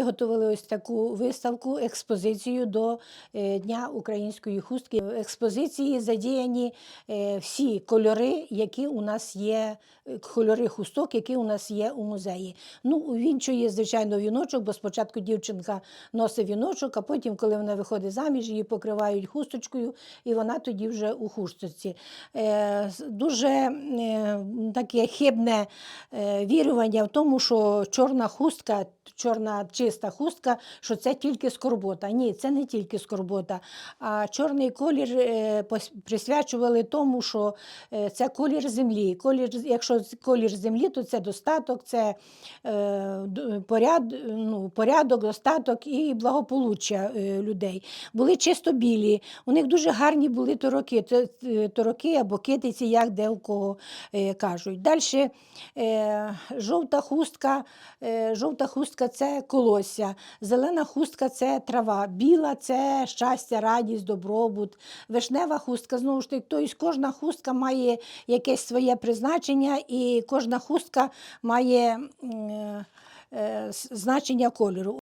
виготовили ось таку виставку, експозицію до е, Дня української хустки. В експозиції задіяні е, всі кольори, які у нас є, е, кольори хусток, які у нас є у музеї. Ну, увінчує, звичайно, віночок, бо спочатку дівчинка носить віночок, а потім, коли вона виходить заміж, її покривають хусточкою, і вона тоді вже у хусточці. Дуже таке хибне вірування в тому, що чорна хустка, чорна чиста хустка, що це тільки скорбота. Ні, це не тільки скорбота. А чорний колір е, присвячували тому, що е, це колір землі. Колір, якщо колір землі, то це достаток, це е, поряд, ну, порядок, достаток і благополуччя людей. Були чисто білі. У них дуже гарні були тороки, тороки або китиці, як де у кого кажуть. Далі жовта хустка, жовта хустка це колосся, зелена хустка це трава, біла це щастя, радість, добробут, вишнева хустка, знову ж таки, тобто кожна хустка має якесь своє призначення, і кожна хустка має. е, е, значення кольору.